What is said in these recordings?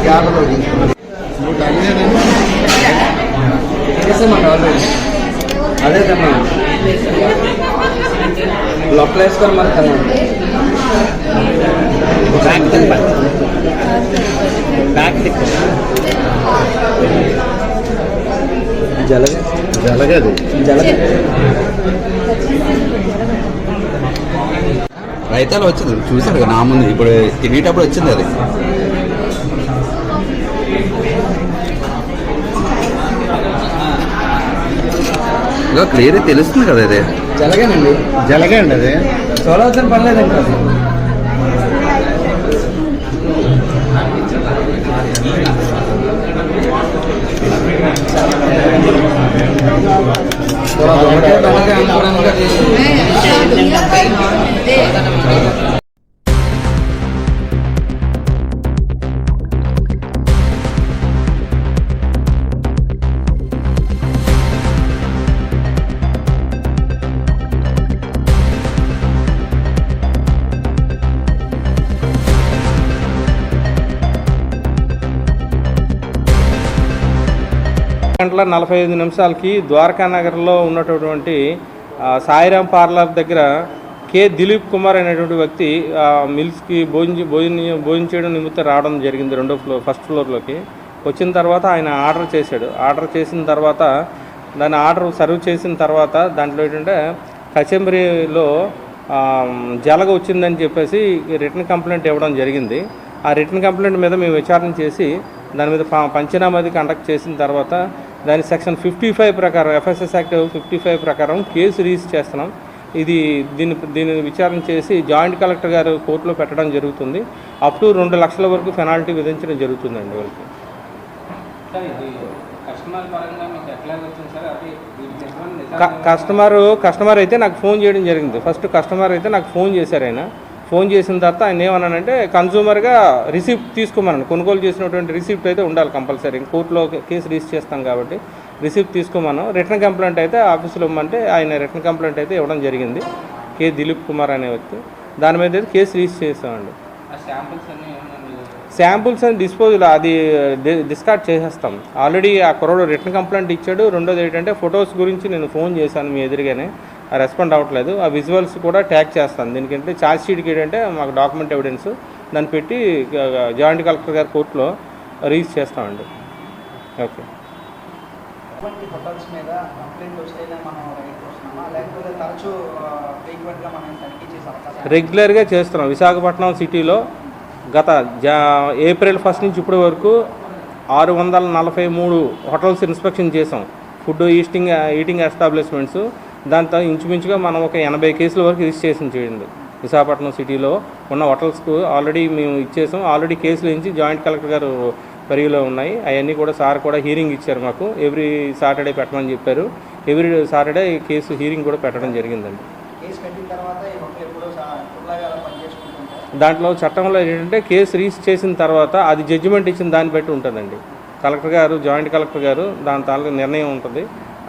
क्या करोगी कैसे मंगाओगे అదే తమ్మా లోపల వేసుకోవాలి మరి తమ్మా బ్యాక్ తిప్ప బ్యాక్ తిప్ప జలగ జలగదు జలగ రైతాలు వచ్చింది. చూశారు కదా నా ముందు ఇప్పుడు తినేటప్పుడు వచ్చింది అది. ఇంకా క్లియర్ తెలుస్తుంది కదా ఇది. జలగేనండి జలగే అండి అది చూడవలసిన పర్లేదండి అది గంటల నలభై ఐదు నిమిషాలకి ద్వారకా నగర్లో ఉన్నటువంటి సాయిరాం పార్లర్ దగ్గర కె. దిలీప్ కుమార్ అనేటువంటి వ్యక్తి మిల్స్కి భోజనం భోజనం భోజనం చేయడం నిమిత్తం రావడం జరిగింది రెండో ఫ్లోర్ ఫస్ట్ ఫ్లోర్లోకి. వచ్చిన తర్వాత ఆయన ఆర్డర్ చేశాడు. ఆర్డర్ చేసిన తర్వాత దాని ఆర్డర్ సర్వ్ చేసిన తర్వాత దాంట్లో ఏంటంటే కచెంబరిలో జలగ వచ్చిందని చెప్పేసి రిటర్న్ కంప్లైంట్ ఇవ్వడం జరిగింది. ఆ రిటర్న్ కంప్లైంట్ మీద మేము విచారణ చేసి దాని మీద ప- పంచనామాది కండక్ట్ చేసిన తర్వాత దాని సెక్షన్ ఫిఫ్టీ ఫైవ్ ప్రకారం ఎఫ్ఎస్ఎస్ యాక్ట్ ఫిఫ్టీ ఫైవ్ ప్రకారం కేసు రిజిస్టర్ చేస్తున్నాం. ఇది దీని దీని విచారణ చేసి జాయింట్ కలెక్టర్ గారు కోర్టులో పెట్టడం జరుగుతుంది. అప్ టు రెండు లక్షల వరకు పెనాల్టీ విధించడం జరుగుతుందండి వాళ్ళకి. కస్టమర్ కస్టమర్ అయితే నాకు ఫోన్ చేయడం జరిగింది. ఫస్ట్ కస్టమర్ అయితే నాకు ఫోన్ చేశారు ఆయన. ఫోన్ చేసిన తర్వాత ఆయన ఏమన్నానంటే కన్సూమర్గా రిసిప్ట్ తీసుకోమన్నాను కొనుగోలు చేసినటువంటి రిసిప్ట్ అయితే ఉండాలి కంపల్సరీ. కోర్టులో కేసు రిజిస్టర్ చేస్తాం కాబట్టి రిసిప్ట్ తీసుకోమన్నాం. రిటర్న్ కంప్లైంట్ అయితే ఆఫీసులో ఇమ్మంటే ఆయన రిటర్న్ కంప్లైంట్ అయితే ఇవ్వడం జరిగింది. కే. దిలీప్ కుమార్ అనే వ్యక్తి. దాని మీద అయితే కేసు రిజిస్టర్ చేస్తామండి శాంపుల్స్ అని డిస్పోజల్ అది డిస్కార్డ్ చేసేస్తాం. ఆల్రెడీ ఆ కుర్రోడు రిటర్న్ కంప్లైంట్ ఇచ్చాడు. రెండోది ఏంటంటే ఫొటోస్ గురించి నేను ఫోన్ చేశాను మీ ఎదురుగానే. రెస్పాండ్ అవ్వట్లేదు. ఆ విజువల్స్ కూడా ట్యాగ్ చేస్తాను. దీనికంటే ఛార్జ్ షీట్కి ఏంటంటే మాకు డాక్యుమెంట్ ఎవిడెన్స్ దాన్ని పెట్టి జాయింట్ కలెక్టర్ గారి కోర్టులో రిలీజ్ చేస్తామండి. ఓకే రెగ్యులర్గా చేస్తున్నాం. విశాఖపట్నం సిటీలో గత జా ఏప్రిల్ ఫస్ట్ నుంచి ఇప్పటి వరకు ఆరు వందల నలభై మూడు హోటల్స్ ఇన్స్పెక్షన్ చేసాం ఫుడ్ ఈస్టింగ్ ఈటింగ్ ఎస్టాబ్లిష్మెంట్స్ దాంతో ఇంచుమించుగా మనం ఒక ఎనభై కేసుల వరకు రిజిస్ట్రేషన్ చేయండి విశాఖపట్నం సిటీలో ఉన్న హోటల్స్కు ఆల్రెడీ మేము ఇచ్చేసాం. ఆల్రెడీ కేసులు ఇచ్చి జాయింట్ కలెక్టర్ గారు పరిధిలో ఉన్నాయి. అవన్నీ కూడా సార్ కూడా హీరింగ్ ఇచ్చారు మాకు. ఎవ్రీ సాటర్డే పెట్టమని చెప్పారు. ఎవ్రీ సాటర్డే కేసు హీరింగ్ కూడా పెట్టడం జరిగిందండి. దాంట్లో చట్టంలో ఏంటంటే కేసు రిజిస్టర్ చేసిన తర్వాత అది జడ్జిమెంట్ ఇచ్చిన దాన్ని బట్టి ఉంటుందండి. కలెక్టర్ గారు జాయింట్ కలెక్టర్ గారు దాని తాలూకు నిర్ణయం ఉంటుంది.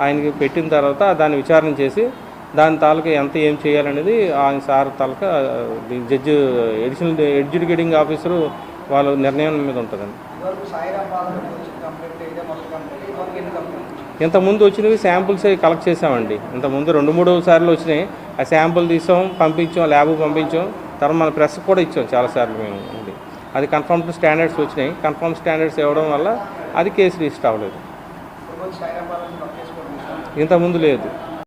ఆయనకి పెట్టిన తర్వాత దాన్ని విచారణ చేసి దాని తాలూకు ఎంత ఏం చేయాలనేది ఆయన sir taluka judge additional adjudicating officer వాళ్ళ నిర్ణయం మీద ఉంటుందండి. ఇంతకుముందు వచ్చినవి శాంపుల్స్ కలెక్ట్ చేసామండి. ఇంతకుముందు రెండు మూడు సార్లు వచ్చినాయి. ఆ శాంపుల్ తీసాం పంపించాం ల్యాబ్ పంపించాం. తర్వాత మన ప్రెస్ కూడా ఇచ్చాం చాలాసార్లు మేము అండి అది కన్ఫర్మ్ స్టాండర్డ్స్ వచ్చినాయి. కన్ఫర్మ్ స్టాండర్డ్స్ ఇవ్వడం వల్ల అది కేసు రిజిస్టర్ అవ్వలేదు ఇప్పుడు సాయిరాం పాలన నొక్కేసుకోవడం ఇష్టం ఇంతకుముందు లేదు.